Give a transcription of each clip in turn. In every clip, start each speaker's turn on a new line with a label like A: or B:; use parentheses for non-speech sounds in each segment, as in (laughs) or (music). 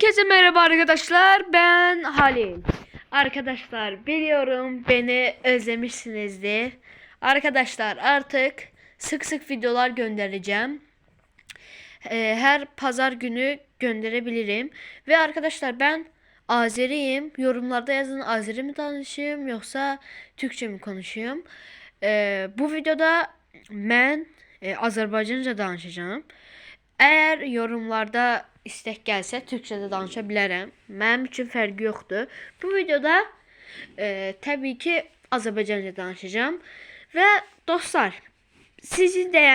A: Herkese merhaba arkadaşlar. Ben Halil. Arkadaşlar biliyorum beni özlemişsinizdir. Arkadaşlar artık sık sık videolar göndereceğim. Ee, her pazar günü gönderebilirim. Ve arkadaşlar ben Azeriyim. Yorumlarda yazın Azeri mi danışayım yoksa Türkçe mi konuşayım? Ee, bu videoda ben e, Azərbaycanca danışacağım. Əgər yorumlarda istek gəlsə türkçədə danışa bilərəm. Mənim üçün fərqi yoxdur. Bu videoda e, təbii ki Azərbaycanca danışacağım və dostlar, sizi də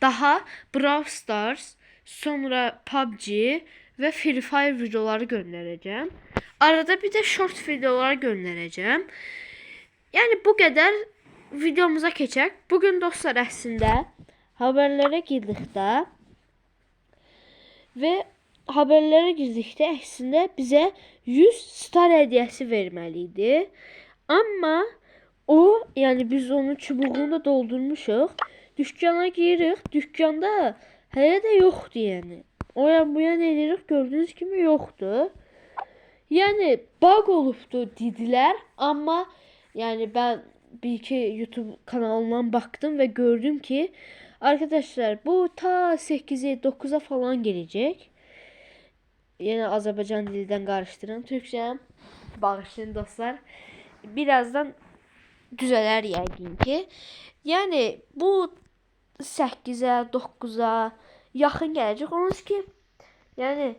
A: daha Brawl Stars, sonra PUBG və Free Fire videoları göndərəcəm. Arada bir də short videolar göndərəcəm. Yəni bu qədər videomuza keçək. Bu gün dostlar əslində haberlərə girdikdə və haberlərə girdikdə əslində bizə 100 star hədiyyəsi verməli idi. Amma o, yəni biz onun çubuğunu da doldurmuşuq. Dükkana giririk. Dükkanda hələ də yoxdur yəni. O yan bu yan edirik. Gördüyünüz kimi yoxdur. Yəni bug olubdu dedilər, amma yəni ben bir iki YouTube kanalından baktım ve gördüm ki arkadaşlar bu ta 8'e 9'a falan gelecek. Yine Azerbaycan dilinden karıştıran Türkçe. Bağışlayın dostlar. Birazdan düzeler yəqin ki. Yəni bu 8-ə, 9-a yaxın gələcək. Onun ki, yəni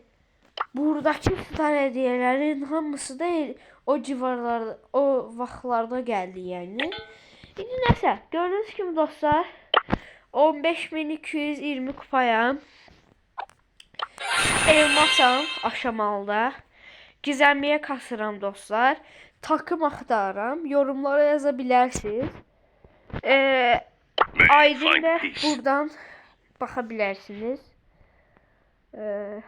A: buradakı star hədiyyələrin hamısı da o civarlarda, o vaxtlarda gəldi yəni. İndi nəsə, gördüyünüz kimi dostlar 15220 kupayam. Elmasam aşamalıda. Gizemliyə kasıram dostlar. Takım axtarıram. Yorumlara yaza bilərsiniz. Ee, Aydın da buradan baxa bilərsiniz. Ee,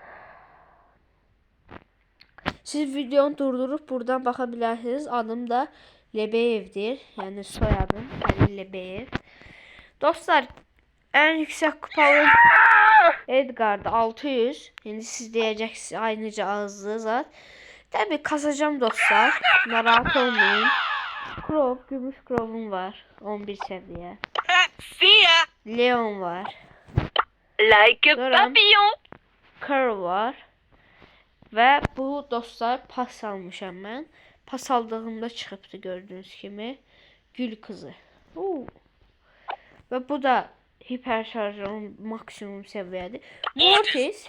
A: siz videonu durdurup buradan baxa bilərsiniz. Adım da Lebeyevdir. Yəni soyadım Halil Lebeyev. Dostlar, en yüksek kupalı Edgar'da 600. Yani siz diyeceksiniz aynıca ağızlı zat. Tabi kasacağım dostlar. Narahat olmayın. Krov, gümüş krovum var. 11 seviye. Leon var.
B: Like a papillon!
A: Curl var. Ve bu dostlar pas almışam ben. Pas aldığımda çıkıptı gördüğünüz gibi. Gül kızı. Ve bu da hiper şarjın maksimum seviyedir. Mortis.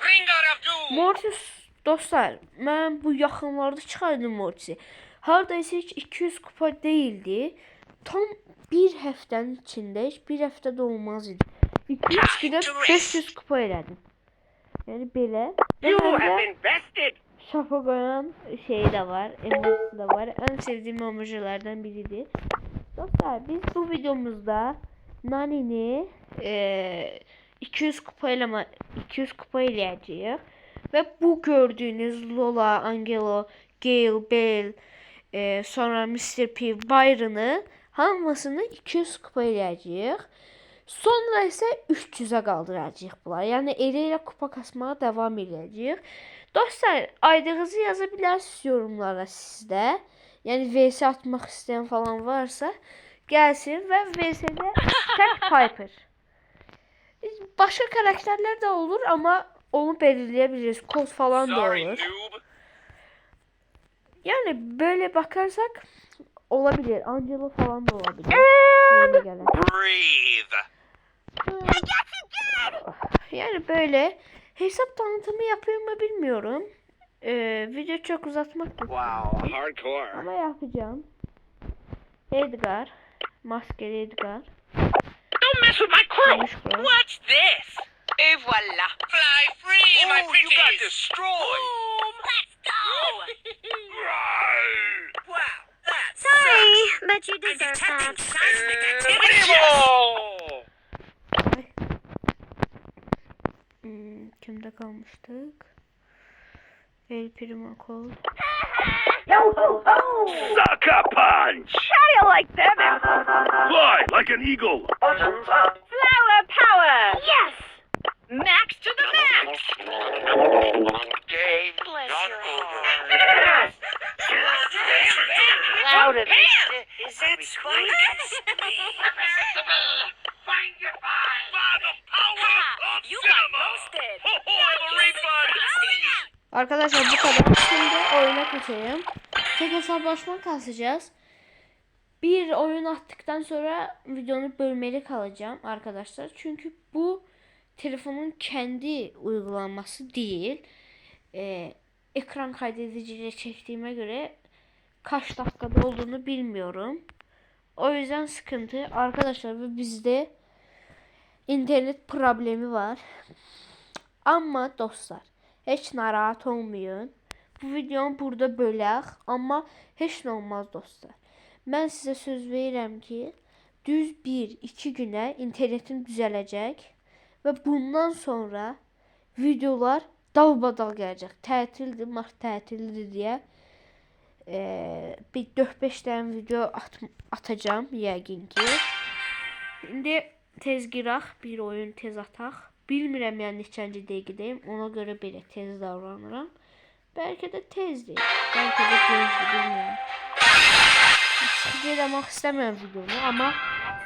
A: Mortis dostlar ben bu yaxınlarda çıxardım Mortis'i. Hardaysa heç 200 kupa değildi. Tam bir həftənin içində heç bir həftə də olmaz idi. 200 günə 500 kupa elədim. Yəni belə. Şafa qoyan şey de var, emojisi de var. En sevdiğim emojilerden biridir. Dostlar biz bu videomuzda Nani'ni eee 200 kupa ile 200 kupa eləyəcəyik. Ve bu gördüğünüz Lola, Angelo, Gale, Bell, eee, sonra Mr. P, Byron'ı hamısını 200 kupa eləyəcəyik. Sonra isə 300-ə qaldıracağıq bunlar. Yəni elə elə kupa kasmağa davam edəcəyik. Dostlar, aydığınızı yaza bilərsiniz yorumlara sizdə. Yəni VS atmaq istəyən falan varsa gəlsin və VS-də tək Piper. Başqa karakterlər də olur, amma onu belirləyə biliriz. Kod falan da olur. Yani böyle bakarsak olabilir. Angelo falan da olabilir. Yani böyle hesap tanıtımı yapıyor mu bilmiyorum. Ee, video çok uzatmak.
B: Wow, hardcore.
A: Ama yapacağım. Edgar. Maskeli Edgar.
B: Don't mess with my crew! What's this? Et voilà! Fly free, my pretties! you got destroyed! Let's go! (laughs) wow, that's
C: Sorry, but you deserve that.
B: seismic activity!
A: Ay. Hmm, kimde kalmıştık? El Primo Cold.
D: Sucker punch!
B: How do you like them?
D: Fly like an eagle!
B: Flower power!
C: Yes!
B: Max to the max.
E: Game
B: Bless your
E: over.
B: heart.
E: Louder.
B: Is that Spike? (laughs)
A: Arkadaşlar bu kadar. Şimdi oyuna geçelim. Tek hesaplaşma kasacağız. Bir oyun attıktan sonra videonu bölmeli kalacağım arkadaşlar. Çünkü bu telefonun kendi uygulaması değil. Ee, ekran kaydediciyle çektiğime göre kaç dakikada olduğunu bilmiyorum. O yüzden sıkıntı. Arkadaşlar ve bizde internet problemi var. Amma dostlar, heç narahat olmayın. Bu videonu burada bölək, amma heç nə olmaz dostlar. Mən sizə söz verirəm ki, düz 1-2 günə internetim düzələcək və bundan sonra videolar dalbadal gələcək. Tətildir, mart tətilidir deyə eee, bir 4-5 dənə video at atacağım yəqin ki. İndi tez girək, bir oyun tez ataq. Bilmirəm yəni neçənci dəqiqədəyim. Ona görə belə tez davranıram. Bəlkə də tezdir. Bəlkə də tezdir, bilmirəm. Sıxıcı eləmək istəmirəm videonu, amma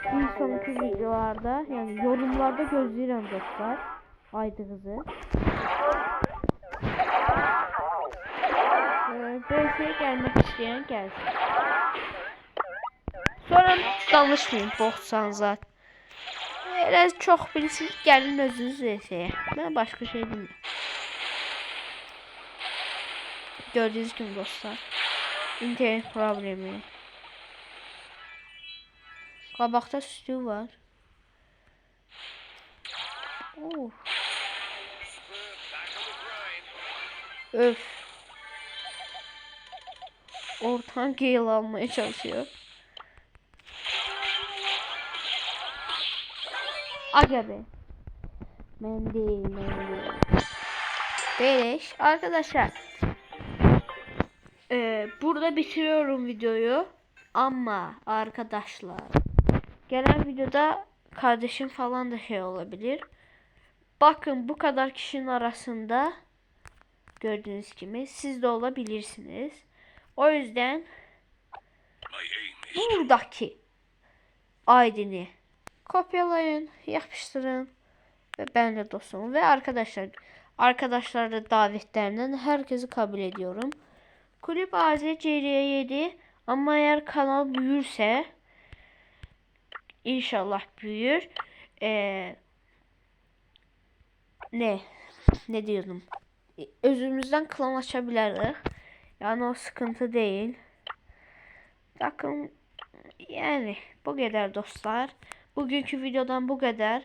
A: bir sonraki videolarda, yəni yorumlarda gözləyirəm dostlar. Aydığınızı. Ee, Bölgəyə gəlmək istəyən gəlsin. Sonra danışmayın boxsanızlar. Elə çox bilirsiniz, gəlin özünüz desəyə. Mən başqa şey bilmirəm. Gördüyünüz kimi dostlar. İnternet problemi. Qabaqda sütü var. Oh. Öf. Ortadan geyil almaya çalışıyor. Aga be. Ben değil. Beleş. Arkadaşlar. Ee, burada bitiriyorum videoyu. Ama arkadaşlar. Gelen videoda kardeşim falan da şey olabilir. Bakın bu kadar kişinin arasında gördüğünüz gibi siz de olabilirsiniz. O yüzden buradaki aydını kopyalayın, yapıştırın ve benimle dost olun. Ve arkadaşlar, arkadaşlar da davetlerinden herkesi kabul ediyorum. Kulüp AZ CR'ye 7 ama eğer kanal büyürse inşallah büyür. Ee, ne? Ne diyordum? Özümüzden klan açabiliriz. Yani o sıkıntı değil. Bakın yani bu kadar dostlar. Bugünkü videodan bu kadar.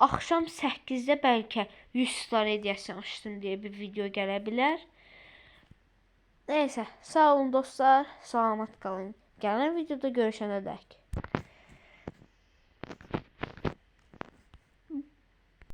A: Axşam 8-də bəlkə 100 star hediyəsi açdım deyə bir video gələ bilər. Neysə, sağ olun dostlar. Salamat qalın. Gələn videoda görüşənə dək.